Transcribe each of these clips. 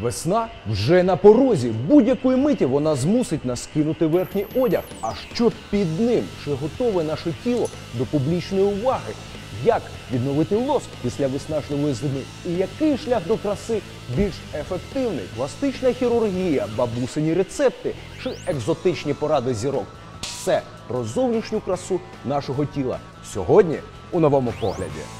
Весна вже на порозі. Будь-якої миті вона змусить нас скинути верхній одяг. А що під ним? Чи готове наше тіло до публічної уваги? Як відновити лоск після виснажливої зими? І який шлях до краси більш ефективний? Пластична хірургія, бабусині рецепти чи екзотичні поради зірок? Все про зовнішню красу нашого тіла сьогодні у новому погляді.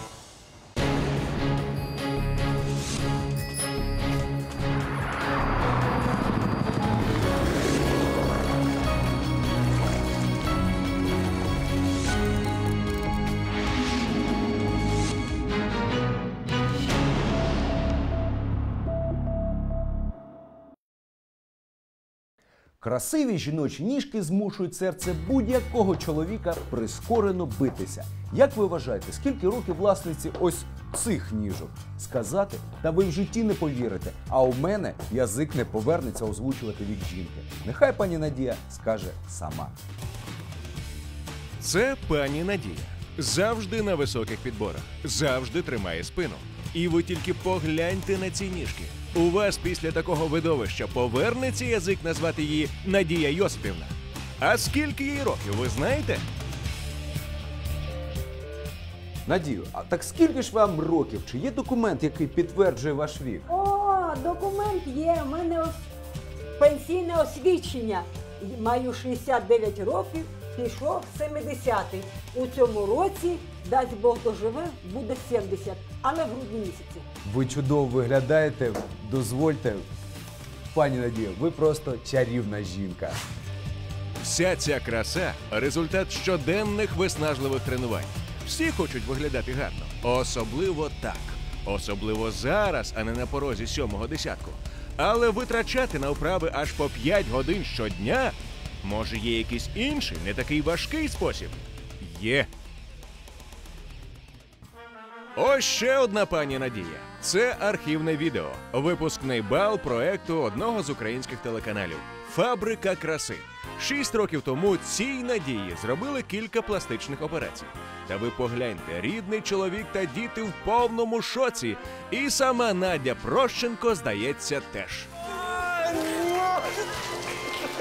Красиві жіночі ніжки змушують серце будь-якого чоловіка прискорено битися. Як ви вважаєте, скільки років власниці ось цих ніжок? Сказати? Та ви в житті не повірите. А у мене язик не повернеться озвучувати вік жінки. Нехай пані Надія скаже сама. Це пані Надія. Завжди на високих підборах, завжди тримає спину. І ви тільки погляньте на ці ніжки. У вас після такого видовища повернеться язик назвати її Надія Йосипівна. А скільки їй років, ви знаєте? Надію, а так скільки ж вам років? Чи є документ, який підтверджує ваш вік? О, документ є. У мене ось пенсійне освідчення. Маю 69 років, пішов 70-й. У цьому році, дасть Бог доживе, буде 70, але в грудні місяці. Ви чудово виглядаєте. Дозвольте, пані Надію, ви просто чарівна жінка. Вся ця краса результат щоденних виснажливих тренувань. Всі хочуть виглядати гарно, особливо так. Особливо зараз, а не на порозі сьомого десятку. Але витрачати на вправи аж по 5 годин щодня. Може, є якийсь інший, не такий важкий спосіб? Є. Ось ще одна пані Надія. Це архівне відео, випускний бал проекту одного з українських телеканалів Фабрика краси. Шість років тому цій надії зробили кілька пластичних операцій. Та ви погляньте, рідний чоловік та діти в повному шоці. І сама Надя Прощенко, здається, теж.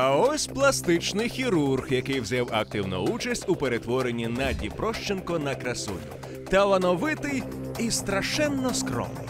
ось пластичний хірург, який взяв активну участь у перетворенні Наді Прощенко на красуню. Талановитий і страшенно скромний.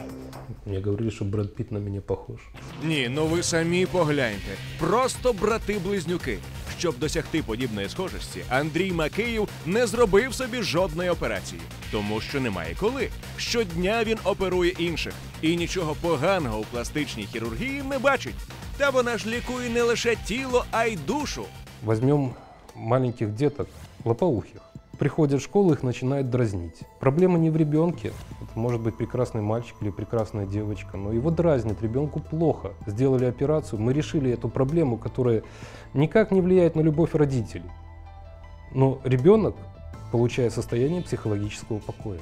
Мне говорили, что Брэд Питт на меня похож. Ні, ну ви самі погляньте. Просто брати-близнюки. Щоб досягти подібної схожості, Андрій Макеїв не зробив собі жодної операції, тому що немає коли. Щодня він оперує інших і нічого поганого у пластичній хірургії не бачить. Та вона ж лікує не лише тіло, а й душу. Возьмем маленьких деток, лопоухих. Приходят в школу, их начинают дразнить. Проблема не в ребенке. Это может быть прекрасный мальчик или прекрасная девочка, но его дразнит, ребенку плохо. Сделали операцию, мы решили эту проблему, которая никак не влияет на любовь родителей. Но ребенок получает состояние психологического покоя.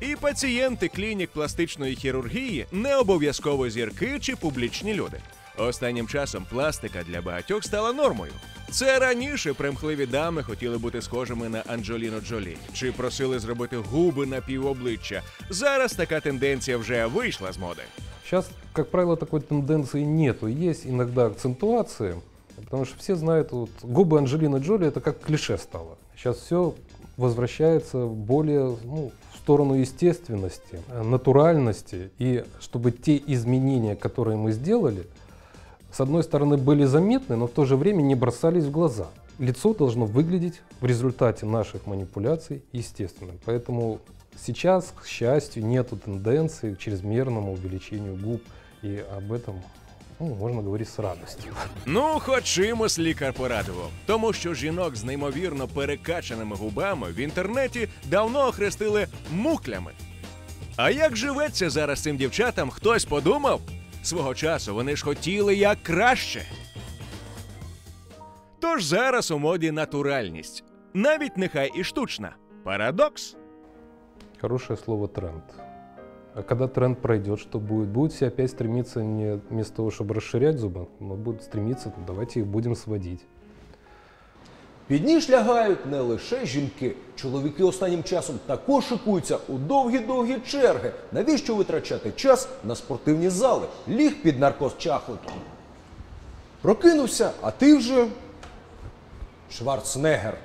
І пацієнти клінік пластичної хірургії не обов'язково зірки чи публічні люди. Останнім часом пластика для багатьох стала нормою. Це раніше примхливі дами хотіли бути схожими на Анджеліну Джолі чи просили зробити губи на півобличчя. Зараз така тенденція вже вийшла з моди. Сейчас, как правило, такой тенденции нету. Есть иногда акцентуация, потому что все знают, вот, губы Анджелины Джоли это как клише стало. Сейчас все возвращается более ну, в сторону естественности, э, натуральности, и чтобы те изменения, которые мы сделали, с одной стороны были заметны, но в то же время не бросались в глаза. Лицо должно выглядеть в результате наших манипуляций естественным. Поэтому сейчас, к счастью, нет тенденции к чрезмерному увеличению губ. И об этом ну, можно говорить с радостью. Ну, хоч чимось лікар порадував, тому що жінок з неймовірно перекачаними губами в інтернеті давно охрестили муклями. А як живеться зараз цим дівчатам, хтось подумав? Свого часу вони ж хотіли як краще. Тож зараз у моді натуральність, навіть нехай і штучна. Парадокс. Хорошее слово тренд. А когда тренд пройдет, что будет? Будут все опять стремиться не вместо того, чтобы расширять зубы, но будут стремиться, ну, давайте их будем сводить. Під ніж лягають не лише жінки. Чоловіки останнім часом також шикуються у довгі-довгі черги. Навіщо витрачати час на спортивні зали? Ліг під наркоз чахлики. Прокинувся, а ти вже Шварценеггер.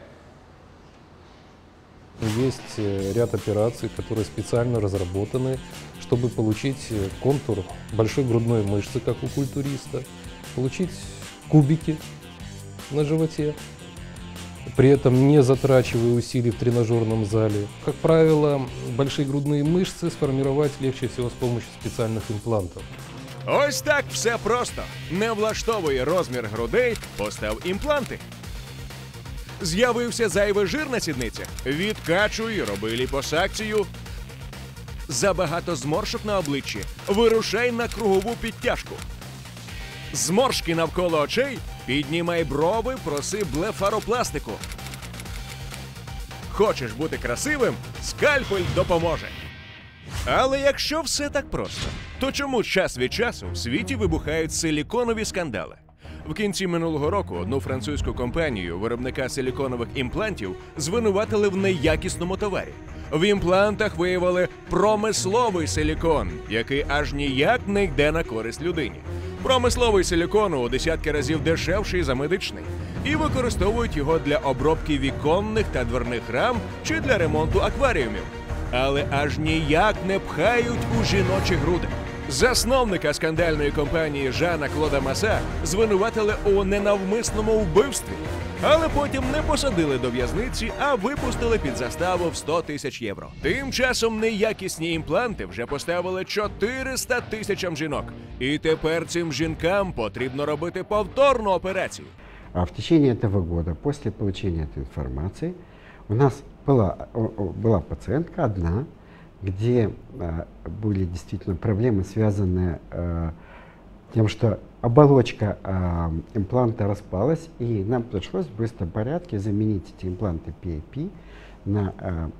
Есть э, ряд операций, которые специально разработаны, чтобы получить э, контур большой грудной мышцы, как у культуриста, получить кубики на животе, при этом не затрачивая усилий в тренажерном зале. Как правило, большие грудные мышцы сформировать легче всего с помощью специальных имплантов. Ось так все просто. Не влаштовує розмір грудей, постав імпланти. З'явився зайвий жир на сідницях. Відкачуй, роби ліпосакцію. Забагато зморшок на обличчі. Вирушай на кругову підтяжку. Зморшки навколо очей. Піднімай брови, проси блефаропластику. Хочеш бути красивим? Скальпель допоможе. Але якщо все так просто, то чому час від часу в світі вибухають силіконові скандали? В кінці минулого року одну французьку компанію виробника силіконових імплантів звинуватили в неякісному товарі. В імплантах виявили промисловий силікон, який аж ніяк не йде на користь людині. Промисловий силікон у десятки разів дешевший за медичний, і використовують його для обробки віконних та дверних рам чи для ремонту акваріумів але аж ніяк не пхають у жіночі груди. Засновника скандальної компанії Жана Клода Маса звинуватили у ненавмисному вбивстві, але потім не посадили до в'язниці, а випустили під заставу в 100 тисяч євро. Тим часом неякісні імпланти вже поставили 400 тисячам жінок, і тепер цим жінкам потрібно робити повторну операцію. А в течение этого года, после получения этой информации, у нас была, о- о- была пациентка одна, где э, были действительно проблемы, связанные э, тем, что оболочка э, импланта распалась, и нам пришлось в быстром порядке заменить эти импланты PAP на э,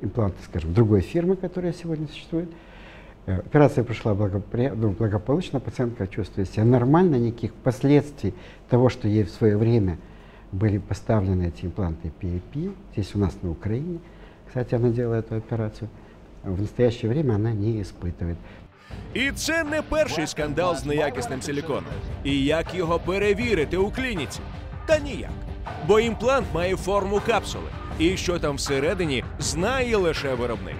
импланты, скажем, другой фирмы, которая сегодня существует. Э, Операция прошла благопри- ну, благополучно, пациентка чувствует себя нормально, никаких последствий того, что ей в свое время были поставлены эти импланты PAP, здесь у нас на Украине, кстати, она делала эту операцию, в настоящее время она не испытывает. І це не перший скандал з неякісним силіконом. І як його перевірити у клініці? Та ніяк. Бо імплант має форму капсули, і що там всередині, знає лише виробник.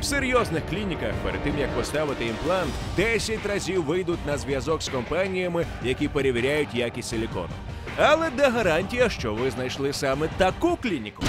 В серйозних клініках перед тим як поставити імплант, 10 разів вийдуть на зв'язок з компаніями, які перевіряють якість силікону. Але де гарантія, що ви знайшли саме таку клініку?